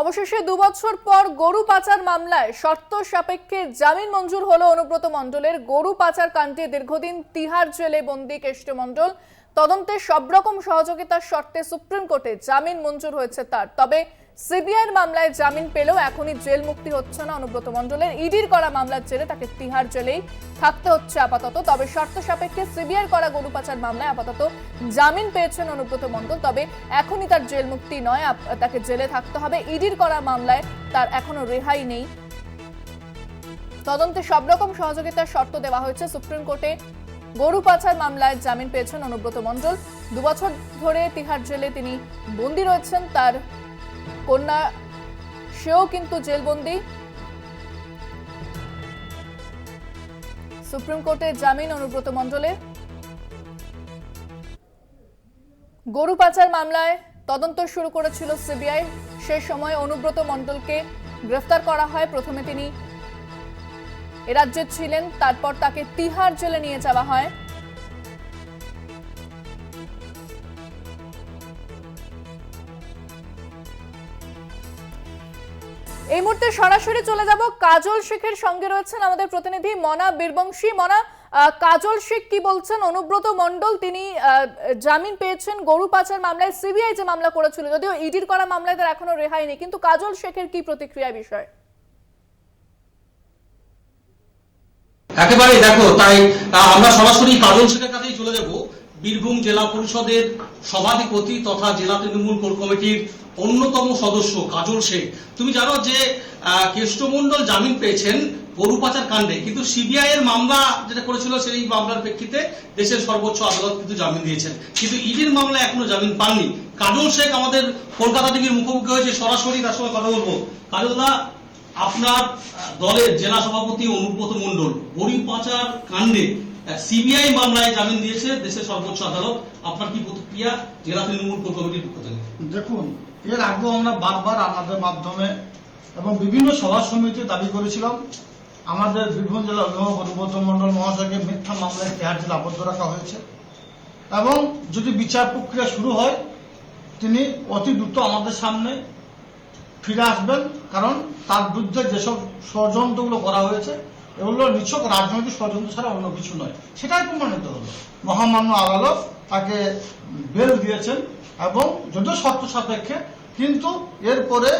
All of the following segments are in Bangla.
অবশেষে দু বছর পর গরু পাচার মামলায় শর্ত সাপেক্ষে জামিন মঞ্জুর হলো অনুব্রত মণ্ডলের। গরু পাচার কাণ্ডে দীর্ঘদিন তিহার জেলে বন্দি কেষ্ট মণ্ডল। তদন্তে সব রকম সহযোগিতার শর্তে সুপ্রিম কোর্টে জামিন মঞ্জুর হয়েছে তার। তবে সিবিআইয়ের মামলায় জামিন পেলেও এখনই জেল মুক্তি হচ্ছে না অনুব্রত মণ্ডলের। ইডির করা মামলার জেরে তাকে তিহার জেলেই থাকতে হচ্ছে আপাতত। তবে শর্ত সাপেক্ষে সিবিআইয়ের করা গরু পাচার মামলায় আপাতত জামিন পেয়েছেন অনুব্রত মণ্ডল। তবে এখনই তার জেল মুক্তি নয় তাকে জেলে থাকতে হবে। ইডির করা মামলায় তার এখনও রেহাই নেই। তদন্তে সব রকম সহযোগিতার শর্ত দেওয়া হয়েছে। সুপ্রিম কোর্টে গরু পাচার মামলায় জামিন পেয়েছেন অনুব্রত মণ্ডল। দুবছর ধরে তিহার জেলে তিনি বন্দী রয়েছেন। তার কন্যা, সেও কিন্তু জেলবন্দি। সুপ্রিম কোর্টে জামিন অনুব্রত মণ্ডলের গরু পাচার মামলায় তদন্ত শুরু করেছিল সিবিআই। সে সময় অনুব্রত মণ্ডলকে গ্রেফতার করা হয় প্রথমে তিনি। এ রাজ্যে ছিলেন, তারপর তাকে তিহার জেলে নিয়ে যাওয়া হয়। এই মুহূর্তে সরাসরি চলে যাব কাজল শেখের সঙ্গে রয়েছেন আমাদের প্রতিনিধি মনা বীরবংশী। মনা কাজল শেখ কি বলছেন? অনুব্রত মণ্ডল, তিনি জামিন পেয়েছেন গরু পাচার মামলায়। সিবিআই যে মামলা করেছিল, যদিও ইডির করা মামলায় তার এখনও রেহাই নেই, কিন্তু কাজল শেখের কি প্রতিক্রিয়া বিষয় বিষয়ে? একেবারে দেখো, তাই আমরা সরাসরি কাজল শেখের কাছেই চলে যাব। বীরভূম জেলা পরিষদের সভাধিপতি তথা জেলা তৃণমূল কোর কমিটির অন্যতম সদস্য কাজল শেখ। তুমি জানো যে আহ, কেষ্টমণ্ডল জামিন পেয়েছেন গরু পাচার কাণ্ডে কিন্তু সিবিআই এর মামলা যেটা করেছিল সেই মামলার প্রেক্ষিতে দেশের সর্বোচ্চ আদালত কিন্তু জামিন দিয়েছেন। কিন্তু ইডির মামলায় এখনও জামিন পাননি। কাজল শেখ আমাদের কলকাতা টিভির মুখোমুখি হয়েছে সরাসরি তার সঙ্গে কথা বলব। কাজলদা আপনার দলের জেলা সভাপতি অনুব্রত মণ্ডল গরিব পাচার কাণ্ডে সিবিআই মামলায় জামিন দিয়েছে দেশের সর্বোচ্চ আদালত। আপনার কি প্রতিক্রিয়া? জেলা তৃণমূল কমিটির পক্ষ থেকে। দেখুন, এর আগেও আমরা বারবার আমাদের মাধ্যমে এবং বিভিন্ন সভা সমিতি দাবি করেছিলাম, আমাদের বীরভূম জেলা অভিভাবক অনুব্রত মন্ডল মহাশয়কে মিথ্যা মামলায় তেহার জেলা আবদ্ধ রাখা হয়েছে। এবং যদি বিচার প্রক্রিয়া শুরু হয়, তিনি অতি দ্রুত আমাদের সামনে ফিরে আসবেন, কারণ তার বিরুদ্ধে যেসব ষড়যন্ত্রগুলো করা হয়েছে এগুলো নিছক রাজনৈতিক ষড়যন্ত্র ছাড়া অন্য কিছু নয়। সেটাই প্রমাণিত হলো। মহামান্য আদালত তাকে বেল দিয়েছেন এবং যদিও শর্ত সাপেক্ষে, কিন্তু এরপরে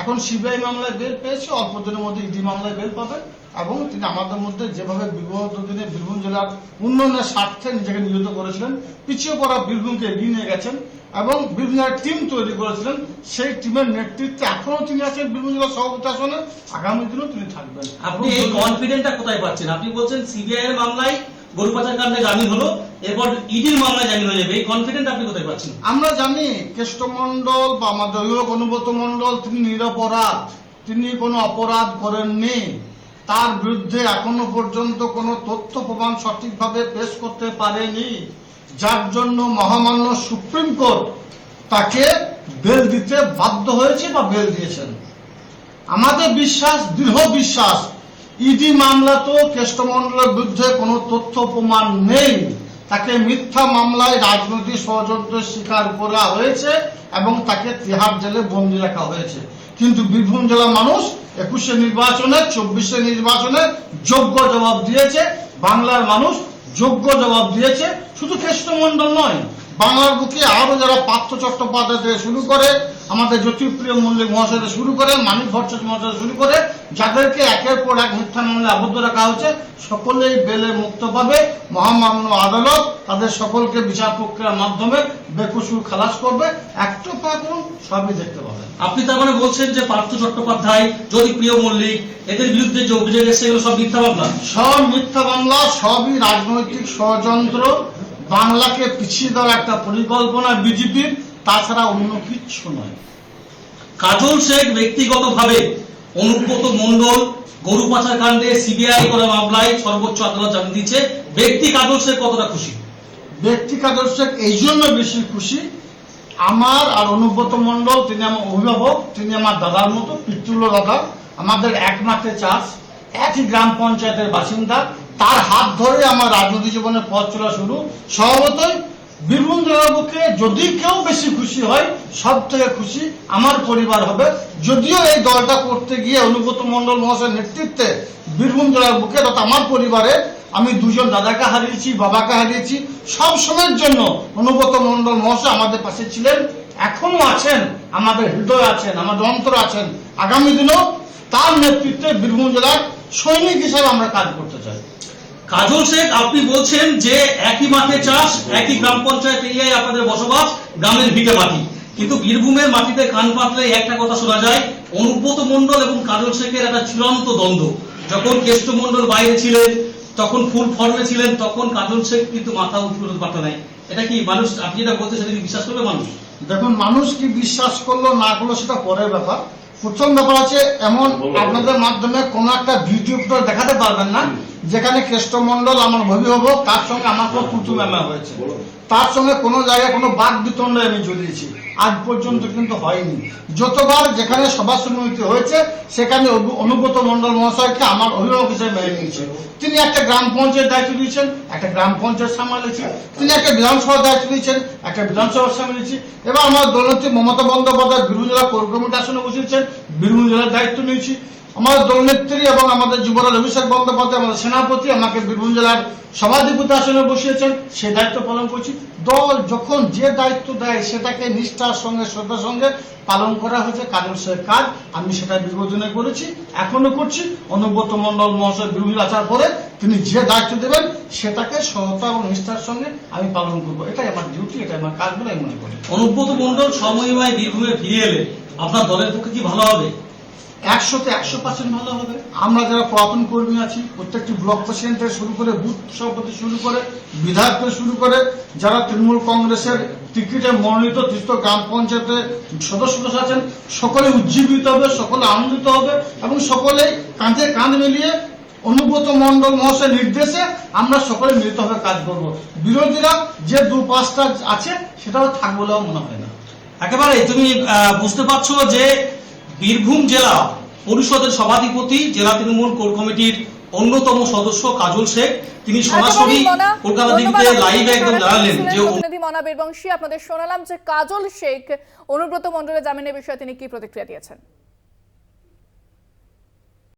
এখন সিবিআই মামলায় বেল পেয়েছে, অল্প দিনের মধ্যে ইডি মামলায় বেল পাবেন। এবং তিনি আমাদের মধ্যে যেভাবে বিগত দিনে বীরভূম জেলার উন্নয়নের স্বার্থে নিজেকে নিয়োজিত করেছিলেন পিছিয়ে পড়া বীরভূমকে এগিয়ে নিয়ে গেছেন এবং বীরভূম টিম তৈরি করেছিলেন সেই টিমের নেতৃত্বে এখনও তিনি আছেন বীরভূম জেলার সভাপতি আসনে। আগামী দিনেও তিনি থাকবেন। আপনি এই কনফিডেন্টটা কোথায় পাচ্ছেন? আপনি বলছেন সিবিআই এর মামলায় গরু পাচার কাণ্ডে জামিন হলো এরপর ইডির মামলায় জামিন হয়ে যাবে এই কনফিডেন্ট আপনি কোথায় পাচ্ছেন? আমরা জানি কেষ্টমন্ডল বা আমাদের অভিভাবক অনুব্রত মন্ডল তিনি নিরপরাধ। তিনি কোনো অপরাধ করেননি। তার বিরুদ্ধে এখনও পর্যন্ত কোনো তথ্য প্রমাণ সঠিকভাবে পেশ করতে পারেনি, যার জন্য মহামান্য সুপ্রিম কোর্ট তাকে বেল দিতে বাধ্য হয়েছে বা বেল দিয়েছেন। আমাদের বিশ্বাস, দৃঢ় বিশ্বাস, ইডি মামলা তো কেষ্টমন্ডলের বিরুদ্ধে কোনো তথ্য প্রমাণ নেই। তাকে মিথ্যা মামলায় রাজনৈতিক ষড়যন্ত্রের শিকার করা হয়েছে এবং তাকে তিহার জেলে বন্দি রাখা হয়েছে। কিন্তু বীরভূম জেলার মানুষ একুশে নির্বাচনে, চব্বিশে নির্বাচনে যোগ্য জবাব দিয়েছে। বাংলার মানুষ যোগ্য জবাব দিয়েছে। শুধু কৃষ্ণমন্ডল নয় বাংলার বুকে আরও যারা পার্থ চট্টোপাধ্যায় থেকে শুরু করে আমাদের জ্যোতিপ্রিয় মল্লিক মহাশয় শুরু করে মানিক ভট্টাচার্য মহাশয় শুরু করে যাদেরকে একের পর এক মিথ্যা মামলায় আবদ্ধ রাখা হয়েছে সকলেই বেলে মুক্ত পাবে। মহামান্য আদালত তাদের সকলকে বিচার প্রক্রিয়ার মাধ্যমে বেকসুর খালাস করবে। একটু পাকুন সবই দেখতে পাবেন। আপনি তার মানে বলছেন যে পার্থ চট্টোপাধ্যায় যদি প্রিয় মল্লিক এদের বিরুদ্ধে যে অভিযোগ এসে এগুলো সব মিথ্যা মামলা? সব মিথ্যা মামলা সবই রাজনৈতিক ষড়যন্ত্র। বাংলাকে পিছিয়ে দেওয়ার একটা পরিকল্পনা বিজেপির, তাছাড়া অন্য কিচ্ছু নয়। কাজল শেখ ব্যক্তিগতভাবে অনুব্রত মণ্ডল, গরু পাচার কাণ্ডে সিবিআই করা মামলায় সর্বোচ্চ আদালত জামিন দিচ্ছে ব্যক্তি কাজল শেখ কতটা খুশি? ব্যক্তিক আদর্শে এই জন্য বেশি খুশি। আমার আর অনুব্রত মণ্ডল, তিনি আমার অভিভাবক, তিনি আমার দাদার মতো পিতৃল্য দাদা, আমাদের একমাত্র চাষ, একই গ্রাম পঞ্চায়েতের বাসিন্দা। তার হাত ধরে আমার রাজনৈতিক জীবনের পথ চলা শুরু। স্বভাবতই বীরভূম জেলার যদি কেউ বেশি খুশি হয়, সব থেকে খুশি আমার পরিবার হবে। যদিও এই দলটা করতে গিয়ে অনুব্রত মন্ডল মহাশয়ের নেতৃত্বে বীরভূম জেলার বুকে তথা আমার পরিবারে আমি দুজন দাদাকে হারিয়েছি, বাবাকে হারিয়েছি, সব সময়ের জন্য অনুব্রত মন্ডল মহাশয় আমাদের পাশে ছিলেন, এখনও আছেন, আমাদের হৃদয় আছেন, আমাদের অন্তর আছেন। আগামী দিনেও তার নেতৃত্বে বীরভূম জেলার সৈনিক হিসেবে আমরা কাজ করতে চাই। কাজল শেখ, আপনি বলছেন যে একই মাঠে চাষ, একই গ্রাম পঞ্চায়েত এরিয়ায় আপনাদের বসবাস, গ্রামের ভিটে মাটি। কিন্তু বীরভূমের মাটিতে কান পাতলে একটা কথা শোনা যায়, অনুব্রত মণ্ডল এবং কাজল শেখের একটা চূড়ান্ত দ্বন্দ্ব। যখন কেষ্ট মণ্ডল বাইরে ছিলেন, তখন ফুল ফর্মে ছিলেন, তখন কাজল শেখ কিন্তু মাথা উঁচু পারত নাই। এটা কি মানুষ, আপনি যেটা বলতে সেটা কি বিশ্বাস করবে মানুষ? দেখুন, মানুষ কি বিশ্বাস করল না করল সেটা পরের ব্যাপার। প্রথম ব্যাপার আছে এমন আপনাদের মাধ্যমে কোন একটা ভিডিও তো দেখাতে পারবেন না যেখানে কেষ্টমন্ডল আমার অভিভাবক তার সঙ্গে আমার কোনো ম্যামা হয়েছে। তার সঙ্গে কোনো জায়গায় কোনো বাদ বিতণ্ডে আমি জড়িয়েছি। আজ পর্যন্ত কিন্তু হয়নি। যতবার যেখানে সভা সমিতি হয়েছে, সেখানে অনু- অনুব্রত মন্ডল মহাশয়কে আমার অভিভাবক হিসেবে মেনে নিয়েছে। তিনি একটা গ্রাম পঞ্চায়েত দায়িত্ব দিয়েছেন, একটা গ্রাম পঞ্চায়েত সামলাইছি। তিনি একটা বিধানসভার দায়িত্ব দিয়েছেন, একটা বিধানসভা সামলেছি এবার আমার দলনেত্রী মমতা বন্দ্যোপাধ্যায় বীরভূম জেলা কোর কমিটি আসনে বসিয়েছেন বীরভূম জেলার দায়িত্ব নিয়েছি। আমাদের দলনেত্রী এবং আমাদের যুবরাজ অভিষেক বন্দ্যোপাধ্যায়, আমাদের সেনাপতি, আমাকে বীরভূম জেলার সভাধিপতি আসনে বসিয়েছেন সেই দায়িত্ব পালন করছি। দল যখন যে দায়িত্ব দেয়, সেটাকে নিষ্ঠার সঙ্গে, শ্রদ্ধার সঙ্গে পালন করা হয়েছে কাজল সে কাজ, আমি সেটা বিবেচনা করেছি, এখনও করছি। অনুব্রত মন্ডল মহাশয় জেলা আসার পরে তিনি যে দায়িত্ব দেবেন, সেটাকে সহতা এবং নিষ্ঠার সঙ্গে আমি পালন করব। এটাই আমার ডিউটি এটাই আমার কাজ বলে আমি মনে করি। অনুব্রত মণ্ডল সময়ময় বীরভূমে ফিরে এলে আপনার দলের পক্ষে কি ভালো হবে? একশোতে একশো পার্সেন্ট ভালো হবে। আমরা যারা পুরাতন কর্মী আছি, প্রত্যেকটি ব্লক প্রেসিডেন্ট থেকে শুরু করে বুথ সভাপতি শুরু করে, বিধায়ক থেকে শুরু করে, যারা তৃণমূল কংগ্রেসের টিকিটে মনোনীত তৃতীয় গ্রাম পঞ্চায়েতে সদস্য সদস্য আছেন, সকলে উজ্জীবিত হবে, সকলে আনন্দিত হবে এবং সকলে কাঁধে কাঁধ মিলিয়ে অনুব্রত মন্ডল মহাশয়ের নির্দেশে আমরা সকলে মিলিতভাবে কাজ করব। বিরোধীরা যে দু পাঁচটা আছে, সেটাও থাকবে বলেও মনে হয় না। একেবারে, তুমি বুঝতে পারছ যে বীরভূম জেলা পরিষদের সভাধিপতি জেলা তৃণমূল কোর কমিটির অন্যতম সদস্য কাজল শেখ। তিনি সরাসরি একেবারেই কলকাতা টিভিতে লাইভে একদম দাঁড়ালেন জানালেন যে মনা বীরবংশী আপনাদের শোনালাম যে কাজল শেখ অনুব্রত মন্ডলের জামিনের বিষয়ে তিনি কি প্রতিক্রিয়া দিয়েছেন।